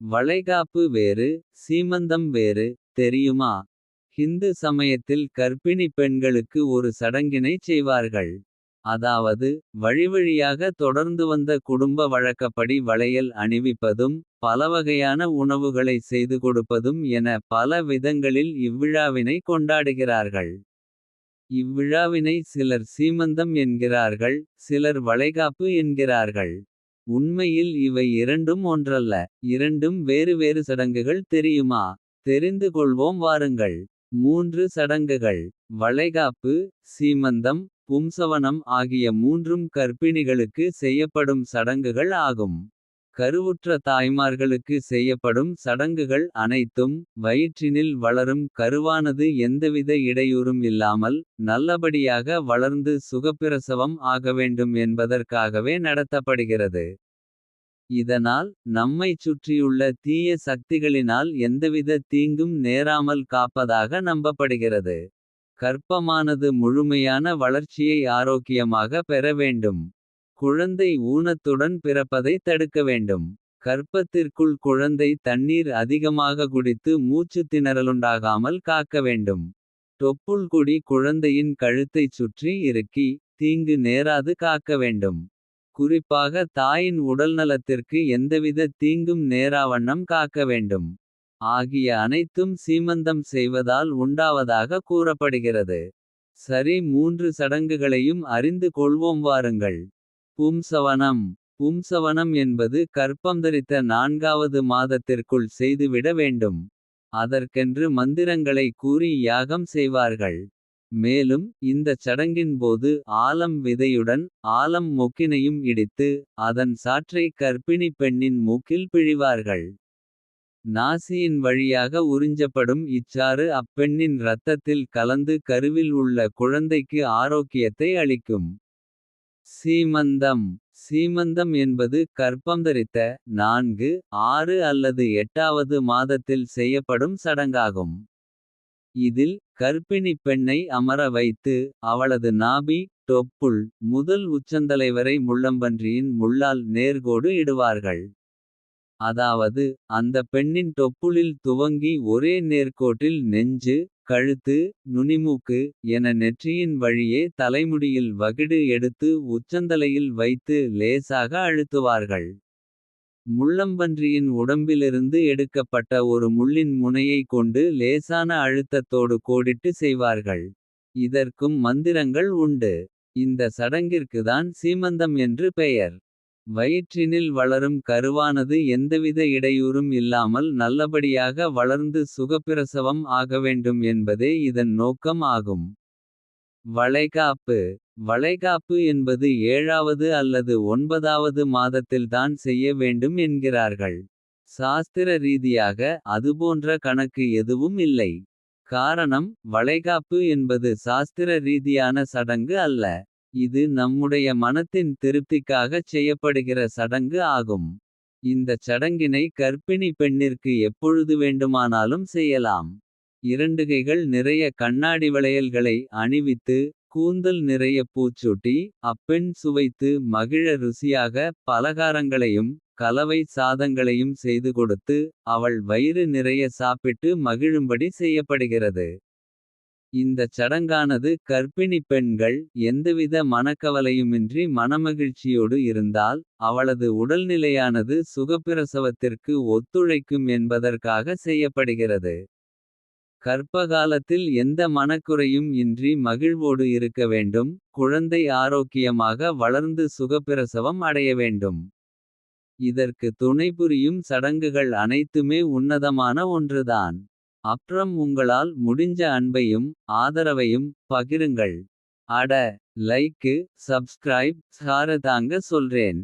வளைகாப்பு வேறு சீமந்தம் வேறு தெரியுமா. ஹிந்து சமயத்தில் கர்ப்பிணிப் பெண்களுக்கு ஒரு சடங்கினைச் செய்வார்கள். அதாவது வழிவழியாக தொடர்ந்து வந்த குடும்ப வழக்கப்படி வளையல் அணிவிப்பதும். பலவகையான உணவுகளை செய்து கொடுப்பதும் என பல விதங்களில் இவ்விழாவினை கொண்டாடுகிறார்கள். இவ்விழாவினை சிலர் சீமந்தம் என்கிறார்கள். சிலர் வளைகாப்பு என்கிறார்கள். உண்மையில் இவை இரண்டும் ஒன்றல்ல. இரண்டும் வேறு வேறு சடங்குகள் தெரியுமா. தெரிந்து கொள்வோம் வாருங்கள். மூன்று சடங்குகள் வளைகாப்பு சீமந்தம். பும்சவனம் ஆகிய மூன்றும் கர்ப்பிணிகளுக்கு செய்யப்படும் சடங்குகள் ஆகும். கருவுற்ற தாய்மார்களுக்கு செய்யப்படும் சடங்குகள் அனைத்தும். வயிற்றினில் வளரும் கருவானது எந்தவித இடையூறும் இல்லாமல். நல்லபடியாக வளர்ந்து சுகப்பிரசவம் ஆகவேண்டும் என்பதற்காகவே நடத்தப்படுகிறது. இதனால் நம்மைச் சுற்றியுள்ள தீய சக்திகளினால் எந்தவித தீங்கும் நேராமல் காப்பதாக நம்பப்படுகிறது. கற்பமானது முழுமையான வளர்ச்சியை ஆரோக்கியமாக பெற வேண்டும். குழந்தை ஊனத்துடன் பிறப்பதை தடுக்க வேண்டும். கர்ப்பத்திற்குள் குழந்தை தண்ணீர் அதிகமாக குடித்து மூச்சுத் திணறலுண்டாகாமல் காக்க வேண்டும். தொப்புள் குடி குழந்தையின் கழுத்தைச் சுற்றி இறுக்கி. தீங்கு நேராது காக்க வேண்டும். குறிப்பாக தாயின் உடல்நலத்திற்கு எந்தவித தீங்கும் நேராவண்ணம் காக்க வேண்டும். ஆகிய அனைத்தும் சீமந்தம் செய்வதால் உண்டாவதாக கூறப்படுகிறது. சரி மூன்று சடங்குகளையும் அறிந்து கொள்வோம் வாருங்கள். பும்சவனம் பும்சவனம் என்பது கற்பந்தரித்த நான்காவது மாதத்திற்குள் செய்துவிட வேண்டும். அதற்கென்று மந்திரங்களை கூறி யாகம் செய்வார்கள். மேலும் இந்தச் சடங்கின் போது ஆலம் விதையுடன். ஆலம் மொக்கினையும் இடித்து அதன் சாற்றை கர்ப்பிணிப் பெண்ணின் மூக்கில் பிழிவார்கள். நாசியின் வழியாக உறிஞ்சப்படும் இச்சாறு அப்பெண்ணின் இரத்தத்தில் கலந்து கருவில் உள்ள குழந்தைக்கு ஆரோக்கியத்தை அளிக்கும். சீமந்தம் சீமந்தம் என்பது கர்ப்பம்தரித்த. நான்கு ஆறு அல்லது எட்டாவது மாதத்தில் செய்யப்படும் சடங்காகும். இதில் கர்ப்பிணிப் பெண்ணை அமர வைத்து. அவளது நாபி தொப்புள் முதல் உச்சந்தலைவரை முள்ளம்பன்றியின். முள்ளால் நேர்கோடு இடுவார்கள். அதாவது அந்த பெண்ணின் தொப்புளில் துவங்கி ஒரே நேர்கோட்டில் நெஞ்சு. கழுத்து நுனிமூக்கு என நெற்றியின் வழியே தலைமுடியில் வகிடு எடுத்து. உச்சந்தலையில் வைத்து லேசாக அழுத்துவார்கள். முள்ளம்பன்றியின் உடம்பிலிருந்து எடுக்கப்பட்ட ஒரு முள்ளின் முனையை கொண்டு லேசான அழுத்தத்தோடு கோடிட்டு செய்வார்கள். இதற்கும் மந்திரங்கள் உண்டு. இந்த சடங்கிற்குதான் சீமந்தம் என்று பெயர். வயிற்றினில் வளரும் கருவானது எந்தவித இடையூறும் இல்லாமல். நல்லபடியாக வளர்ந்து சுகப்பிரசவம் ஆகவேண்டும் என்பதே இதன் நோக்கம் ஆகும். வளைகாப்பு வளைகாப்பு என்பது ஏழாவது அல்லது ஒன்பதாவது மாதத்தில்தான் செய்ய வேண்டும் என்கிறார்கள். சாஸ்திர ரீதியாக அதுபோன்ற கணக்கு எதுவும் இல்லை. காரணம் வளைகாப்பு என்பது சாஸ்திர ரீதியான சடங்கு அல்ல. இது நம்முடைய மனத்தின் திருப்திக்காகச் செய்யப்படுகிற சடங்கு ஆகும். இந்தச் சடங்கினை கர்ப்பிணி பெண்ணிற்கு எப்பொழுது வேண்டுமானாலும் செய்யலாம். இரண்டுகைகள் நிறைய கண்ணாடி வளையல்களை அணிவித்து. கூந்தல் நிறைய பூச்சூட்டி அப்பெண் சுவைத்து மகிழ ருசியாக. பலகாரங்களையும் கலவை சாதங்களையும் செய்து கொடுத்து. அவள் வயிறு நிறைய சாப்பிட்டு மகிழும்படி செய்யப்படுகிறது. இந்தச் சடங்கானது கர்ப்பிணிப் பெண்கள். எந்தவித மனக்கவலையுமின்றி மனமகிழ்ச்சியோடு இருந்தால். அவளது உடல்நிலையானது சுகப்பிரசவத்திற்கு ஒத்துழைக்கும் என்பதற்காக செய்யப்படுகிறது. கர்ப்பகாலத்தில் எந்த மனக்குறையும் இன்றி மகிழ்வோடு இருக்க வேண்டும். குழந்தை ஆரோக்கியமாக வளர்ந்து சுகப்பிரசவம் அடைய வேண்டும். இதற்கு துணைபுரியும் சடங்குகள் அனைத்துமே உன்னதமான ஒன்றுதான். அப்றம் உங்களால் முடிஞ்ச அன்பையும் ஆதரவையும் பகிருங்கள். அட லைக்கு சப்ஸ்கிரைப் ஷார தாங்க சொல்றேன்.